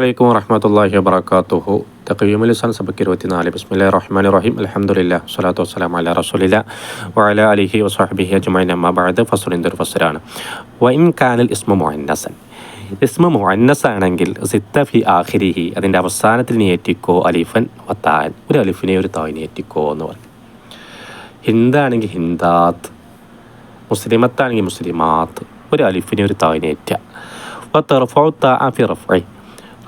അലൈക്കും വറഹമത്തല്ലാഹി വബർക്കാത്തുഹു തക്കയ്യൂമുൽ ലിസാൻ സബക്ക് ഇരുപത്തിനാല് ബിസ്മില്ലാ റഹ്മാൻ റഹീം അലഹമുല്ല സ്വലാത്തു വസ്സലാം അല റസൂലില്ല വഅല അലിഹി വസ്ഹബിഹി അജ്മൈൻ അമ്മ ബഅദ് ഫസ്ലിൻ്റെ ഒരു ഫസ്സലാണ് വൈൻ കാനൽ ഇസ്മ മുഅന്നസൻ ഇസ്മ മുഅന്നസ് ആണെങ്കിൽ സിത്ത ഫി ആഖിരിഹി അതിൻ്റെ അവസാനത്തിൽ നീ ഏറ്റിക്കോ അലിഫൻ വത്താൻ ഒരു അലിഫിനെ ഒരു താവിനെ ഏറ്റിക്കോ എന്ന് പറയും ഹിന്ദാണെങ്കിൽ ഹിന്ദാത്ത് മുസ്ലിമത്താണെങ്കിൽ മുസ്ലിമാത്ത് ഒരു അലിഫിനെ ഒരു താവിനെ ഏറ്റുക അപ്പോൾ തെറഫോ താഫി റഫൈ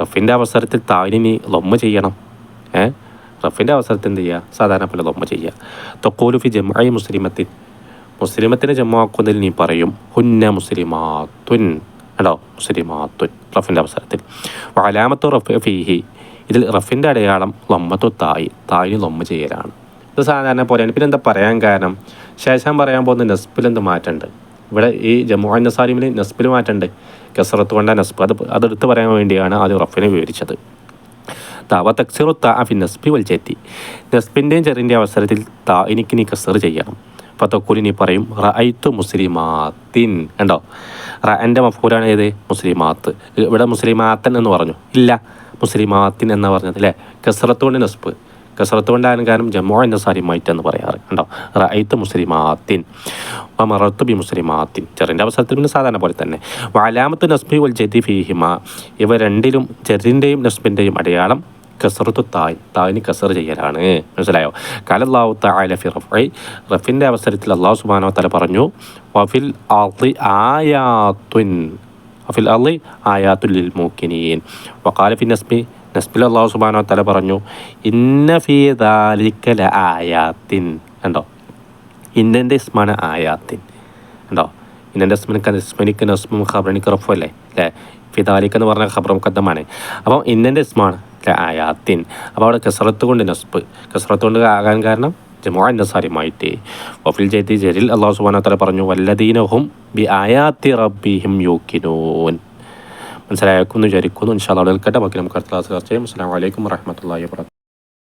റഫിന്റെ അവസരത്തിൽ താനിനി ലൊമ്മ ചെയ്യണം. ഏ? റഫിന്റെ അവസരത്തിൽ എന്ത് ചെയ്യുക സാധാരണ പോലെ ലൊമ്മ ചെയ്യുക തൊക്കോലു ഫി ജമായി മുസ്ലിമത്തിൻ. മുസ്ലിമത്തിനെ ജമ്മാക്കുന്നതിൽ നീ പറയും ഹുന്ന മുസ്ലിമാത്തുൻ. കേട്ടോ മുസ്ലിമാത്തുൻ റഫിന്റെ അവസരത്തിൽ. വലാമത്തു റഫ് ഫീഹി. ഇതിൽ റഫിന്റെ അടയാളം ലൊമ്മത്തു തായി. തായിന് ലൊമ്മ ചെയ്യലാണ്. ഇത് സാധാരണ പോലെയാണ്. പിന്നെ എന്താ പറയാൻ കാരണം? ശേഷം പറയാൻ പോകുന്ന നെസ്പിൽ എന്ത് മാറ്റമുണ്ട്? ഇവിടെ ഈ ജമ്മു നസാലിമിൽ നസ്ബിൽ മാറ്റുണ്ട്. കസറത്ത് കൊണ്ട നസ്ബ്. അത് അതെടുത്ത് പറയാൻ വേണ്ടിയാണ് ആദ്യം റഫിനെ വിവരിച്ചത്. താവ തക്സിറു താ ഫി നസ്ബി വൽ ചെത്തി നസ്ബിന്റെയും ചെറിന്റെ അവസരത്തിൽ താ എനിക്ക് നീ കസർ ചെയ്യണം അപ്പോൾ നീ പറയും റഅയ്ത്തു മുസ്ലിമാത്തിൻ കണ്ടോ? റഅന്റെ മഫൂലാണ് ഏത്? മുസ്ലിമാത്ത്. ഇവിടെ മുസ്ലിമാത്തൻ എന്ന് പറഞ്ഞു. ഇല്ല മുസ്ലിമാത്തിൻ എന്ന് പറഞ്ഞത് അല്ലേ കസറത്തുകൊണ്ട് നസ്ബ്. കസറത്ത് കൊണ്ടായാലും കാരണം ജമ്മു എന്ന സാരിമായിട്ട് എന്ന് പറയാറ്. കണ്ടോ? റൈത്ത് മുസ്ലിമാത്തിൻ. മറത്ത് ബി മുസ്ലിമാത്തിൻ. ചെറിന്റെ അവസരത്തിൽ പിന്നെ സാധാരണ പോലെ തന്നെ. വാലാമത്ത് നസ്ബി വൽ ജതി ഫിഹിമ. ഇവ രണ്ടിലും ചെറിന്റെയും നസ്ബിന്റെയും അടയാളം കസറത്തു തായ്. തായിന് കസർ ചെയ്യലാണ്. മനസ്സിലായോ? കലല്ലാഹു തആല ഫി റഫൈ റഫിന്റെ അവസരത്തിൽ അള്ളാഹു സുബാനോ തല പറഞ്ഞു വഫിൽ ആയാത്തുൻ. വഫിൽ അള്ളി ആയാത്തുൽ മൂക്കിനീൻ വഖാല ഫി നസ്ബി നസ്ബിൽ അള്ളാഹു സുബാനോ തല പറഞ്ഞു ഇന്ന ഫീ ദാലിക്കല ആയാത്തിൻ. കണ്ടോ? ഇന്നന്റെ ഇസ്മാണ് ആയാത്തിൻ. കണ്ടോ? ഇന്നന്റെ ഇസ്മനിക്ക് ഇസ്മനിക്ക് നസ്മും ഖബറിനിക്ക് റഫു അല്ലേ അല്ലേ ഫിദാലിക്ക് എന്ന് പറഞ്ഞ ഖബറും മുക്കദ്ദമാണ് അപ്പോൾ ഇന്നന്റെ ഇസ്മാണ് അല്ലെ ആയാത്തിൻ. അപ്പോൾ അവിടെ കസറത്ത് കൊണ്ട് നസ്ബ്. കസറത്ത് കൊണ്ട് ആകാൻ കാരണം ജമുഅൻ നസാരിമായിട്ട് വഫിൽ ജയ്തി ജരിൽ അള്ളാഹു സുബാന തല പറഞ്ഞു വല്ലദീനഹും ബി ആയാത്തി റബ്ബിഹിം യൂക്കിനൂൻ. മനസ്സിലാക്കുന്നു വിചാരിക്കുന്നു ഇൻഷാല്ലാ നിൽക്കട്ടെ ബാക്കി നമുക്ക് അടുത്ത ക്ലാസ് ചർച്ച ചെയ്യാം. അസ്സാം വലൈക്കും വറഹമത്തല്ലാ വാ